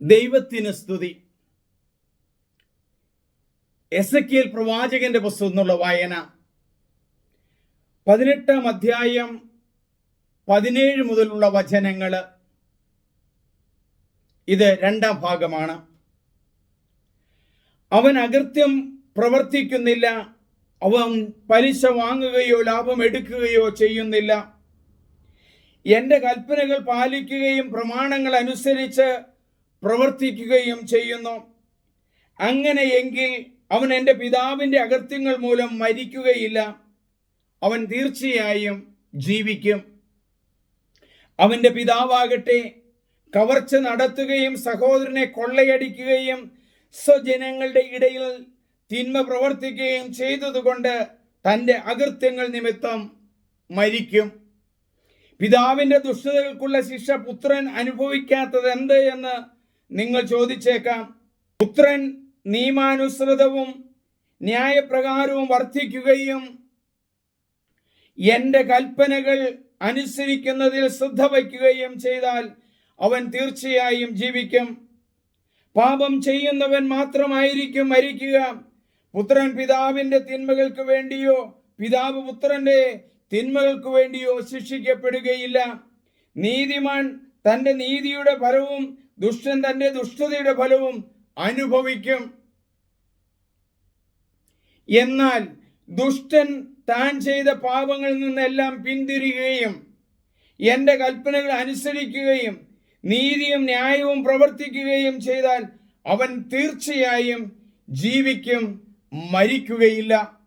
ദൈവത്തിന് സ്തുതി. S A പ്രവാചകന്റെ പുസ്തകം എന്നുള്ള വായന. പതിനെട്ടാം അധ്യായം പതിനേഴ് മുതലുള്ള വചനങ്ങൾ. ഇത് രണ്ടാം ഭാഗമാണ്. അവൻ അകൃത്യം പ്രവർത്തിക്കുന്നില്ല. അവൻ പലിശ വാങ്ങുകയോ ലാഭം എടുക്കുകയോ ചെയ്യുന്നില്ല. എന്റെ കൽപ്പനകൾ പാലിക്കുകയും പ്രമാണങ്ങൾ അനുസരിച്ച് പ്രവർത്തിക്കുകയും ചെയ്യുന്നു. അങ്ങനെയെങ്കിൽ അവൻ എന്റെ പിതാവിന്റെ അകൃത്യങ്ങൾ മൂലം മരിക്കുകയില്ല. അവൻ തീർച്ചയായും ജീവിക്കും. അവന്റെ പിതാവാകട്ടെ കവർച്ച നടത്തുകയും സഹോദരനെ കൊള്ളയടിക്കുകയും സ്വജനങ്ങളുടെ ഇടയിൽ തിന്മ പ്രവർത്തിക്കുകയും ചെയ്തതുകൊണ്ട് തന്റെ അകൃത്യങ്ങൾ നിമിത്തം മരിക്കും. പിതാവിന്റെ ദുഷ്ടതകൾക്കുള്ള ശിക്ഷ പുത്രൻ അനുഭവിക്കാത്തത് എന്ത് എന്ന് നിങ്ങൾ ചോദിച്ചേക്കാം. പുത്രൻ നിയമാനുസൃതവും ന്യായപ്രകാരവും വർദ്ധിക്കുകയും എന്റെ കൽപ്പനകൾ അനുസരിക്കുന്നതിൽ ശ്രദ്ധ വയ്ക്കുകയും ചെയ്താൽ അവൻ തീർച്ചയായും ജീവിക്കും. പാപം ചെയ്യുന്നവൻ മാത്രമായിരിക്കും മരിക്കുക. പുത്രൻ പിതാവിന്റെ തിന്മകൾക്ക് വേണ്ടിയോ പിതാവ് പുത്രന്റെ തിന്മകൾക്ക് വേണ്ടിയോ ശിക്ഷിക്കപ്പെടുകയില്ല. നീതിമാൻ തന്റെ നീതിയുടെ ഫലവും ദുഷ്ടൻ തന്റെ ദുഷ്ടതയുടെ ഫലവും അനുഭവിക്കും. എന്നാൽ ദുഷ്ടൻ താൻ ചെയ്ത പാപങ്ങളിൽ നിന്നെല്ലാം പിന്തിരിയുകയും എന്റെ കൽപ്പനകൾ അനുസരിക്കുകയും നീതിയും ന്യായവും പ്രവർത്തിക്കുകയും ചെയ്താൽ അവൻ തീർച്ചയായും ജീവിക്കും മരിക്കുകയില്ല.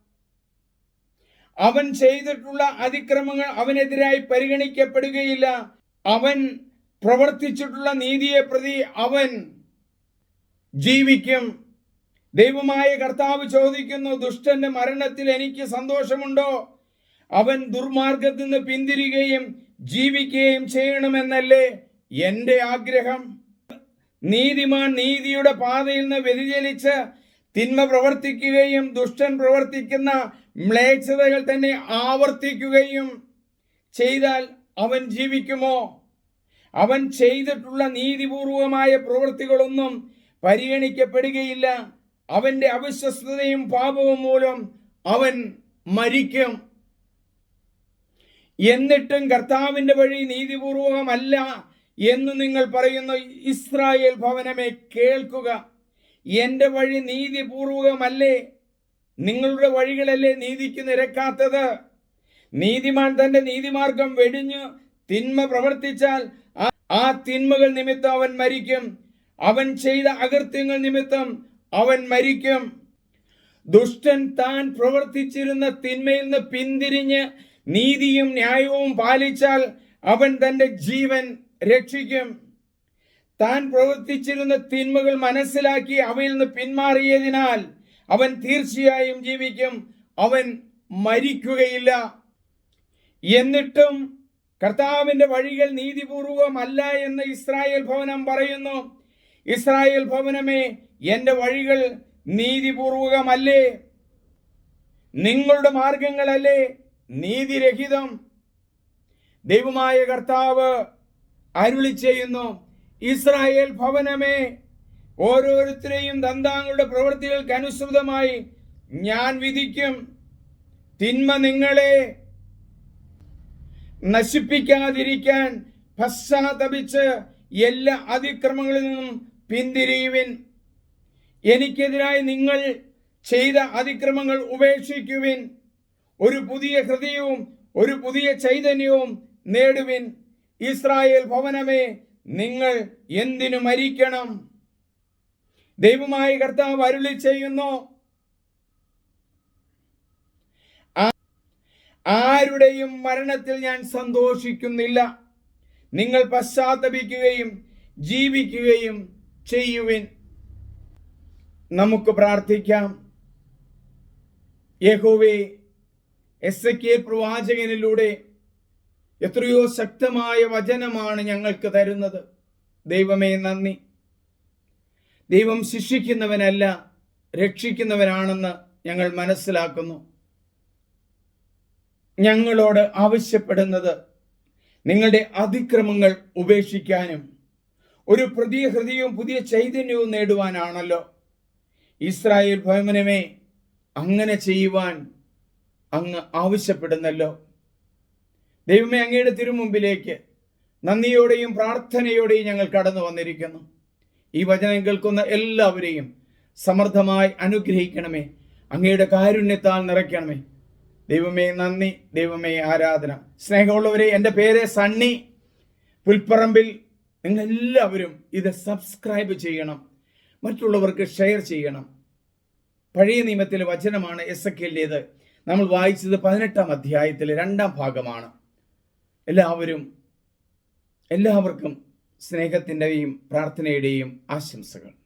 അവൻ ചെയ്തിട്ടുള്ള അതിക്രമങ്ങൾ അവനെതിരായി പരിഗണിക്കപ്പെടുകയില്ല. അവൻ പ്രവർത്തിച്ചിട്ടുള്ള നീതിയെ പ്രതി അവൻ ജീവിക്കും. ദൈവമായ കർത്താവ് ചോദിക്കുന്നു ദുഷ്ടന്റെ മരണത്തിൽ എനിക്ക് സന്തോഷമുണ്ടോ? അവൻ ദുർമാർഗത്തിൽ നിന്ന് പിന്തിരികയും ജീവിക്കുകയും ചെയ്യണമെന്നല്ലേ എന്റെ ആഗ്രഹം. നീതിമാൻ നീതിയുടെ പാതയിൽ നിന്ന് വ്യതിചലിച്ച് തിന്മ പ്രവർത്തിക്കുകയും ദുഷ്ടൻ പ്രവർത്തിക്കുന്ന മ്ലേച്ഛതകൾ തന്നെ ആവർത്തിക്കുകയും ചെയ്താൽ അവൻ ജീവിക്കുമോ? അവൻ ചെയ്തിട്ടുള്ള നീതിപൂർവമായ പ്രവൃത്തികളൊന്നും പരിഗണിക്കപ്പെടുകയില്ല. അവന്റെ അവിശ്വസ്തതയും പാപവും മൂലം അവൻ മരിക്കും. എന്നിട്ടും കർത്താവിന്റെ വഴി നീതിപൂർവമല്ല എന്ന് നിങ്ങൾ പറയുന്ന ഇസ്രായേൽ ഭവനമേ കേൾക്കുക. എന്റെ വഴി നീതിപൂർവകമല്ലേ നിങ്ങളുടെ വഴികളല്ലേ നീതിക്ക് നിരക്കാത്തത്? നീതിമാൻ തന്റെ നീതിമാർഗം വെടിഞ്ഞു തിന്മ പ്രവർത്തിച്ചാൽ ആ- തിന്മകൾ നിമിത്തം അവൻ മരിക്കും. അവൻ ചെയ്ത അകൃത്യങ്ങൾ നിമിത്തം അവൻ മരിക്കും. ദുഷ്ടൻ താൻ പ്രവർത്തിച്ചിരുന്ന തിന്മയിൽ നിന്ന് പിന്തിരിഞ്ഞ് നീതിയും ന്യായവും പാലിച്ചാൽ അവൻ തന്റെ ജീവൻ രക്ഷിക്കും. താൻ പ്രവർത്തിച്ചിരുന്ന തിന്മകൾ മനസ്സിലാക്കി അവയിൽ നിന്ന് പിന്മാറിയതിനാൽ അവൻ തീർച്ചയായും ജീവിക്കും. അവൻ മരിക്കുകയില്ല. എന്നിട്ടും കർത്താവിന്റെ വഴികൾ നീതിപൂർവമല്ല എന്ന് ഇസ്രായേൽ ഭവനം പറയുന്നു. ഇസ്രായേൽ ഭവനമേ എന്റെ വഴികൾ നീതിപൂർവകമല്ലേ? നിങ്ങളുടെ മാർഗങ്ങളല്ലേ നീതിരഹിതം? ദൈവമായ കർത്താവ് അരുളി ചെയ്യുന്നു ഇസ്രായേൽ ഭവനമേ ഓരോരുത്തരെയും ദന്താങ്ങളുടെ പ്രവൃത്തികൾക്ക് അനുസൃതമായി ഞാൻ വിധിക്കും. തിന്മ നിങ്ങളെ നശിപ്പിക്കാതിരിക്കാൻ പശ്ചാത്തപിച്ച് എല്ലാ അതിക്രമങ്ങളിൽ നിന്നും പിന്തിരിയുവിൻ. എനിക്കെതിരായി നിങ്ങൾ ചെയ്ത അതിക്രമങ്ങൾ ഉപേക്ഷിക്കുവിൻ. ഒരു പുതിയ ഹൃദയവും ഒരു പുതിയ ചൈതന്യവും നേടുവിൻ. ഇസ്രായേൽ ഭവനമേ നിങ്ങൾ എന്തിനു മരിക്കണം? ദൈവമായ കർത്താവ് അരുളി ചെയ്യുന്നു ആരുടെയും മരണത്തിൽ ഞാൻ സന്തോഷിക്കുന്നില്ല. നിങ്ങൾ പശ്ചാത്തപിക്കുകയും ജീവിക്കുകയും ചെയ്യുവിൻ. നമുക്ക് പ്രാർത്ഥിക്കാം. യഹോവേ എസ് എ കെ പ്രവാചകനിലൂടെ എത്രയോ ശക്തമായ വചനമാണ് ഞങ്ങൾക്ക് തരുന്നത്. ദൈവമേ നന്ദി. ദൈവം ശിക്ഷിക്കുന്നവനല്ല രക്ഷിക്കുന്നവനാണെന്ന് ഞങ്ങൾ മനസ്സിലാക്കുന്നു. ഞങ്ങളോട് ആവശ്യപ്പെടുന്നത് നിങ്ങളുടെ അതിക്രമങ്ങൾ ഉപേക്ഷിക്കാനും ഒരു പുതിയ ഹൃദയവും പുതിയ ചൈതന്യവും നേടുവാനാണല്ലോ. ഇസ്രായേൽ ഭവനമേ അങ്ങനെ ചെയ്യുവാൻ അങ്ങ് ആവശ്യപ്പെടുന്നല്ലോ. ദൈവമേ അങ്ങയുടെ തിരുമുമ്പിലേക്ക് നന്ദിയോടെയും പ്രാർത്ഥനയോടെയും ഞങ്ങൾ കടന്നു വന്നിരിക്കുന്നു. ഈ വചനം കേൾക്കുന്ന എല്ലാവരെയും സമർത്ഥമായി അനുഗ്രഹിക്കണമേ. അങ്ങയുടെ കാരുണ്യത്താൽ നിറയ്ക്കണമേ. ദൈവമേ നന്ദി. ദൈവമേ ആരാധന. സ്നേഹമുള്ളവരെ എന്റെ പേര് സണ്ണി. പുൽപ്പറമ്പിൽ നിങ്ങൾ എല്ലാവരും ഇത് സബ്സ്ക്രൈബ് ചെയ്യണം. മറ്റുള്ളവർക്ക് ഷെയർ ചെയ്യണം. പഴയ നിയമത്തിലെ വചനമാണ് എസ് എ നമ്മൾ വായിച്ചത് പതിനെട്ടാം അധ്യായത്തിലെ രണ്ടാം ഭാഗമാണ്. എല്ലാവരും എല്ലാവർക്കും സ്നേഹത്തിന്റെയും പ്രാർത്ഥനയുടെയും ആശംസകൾ.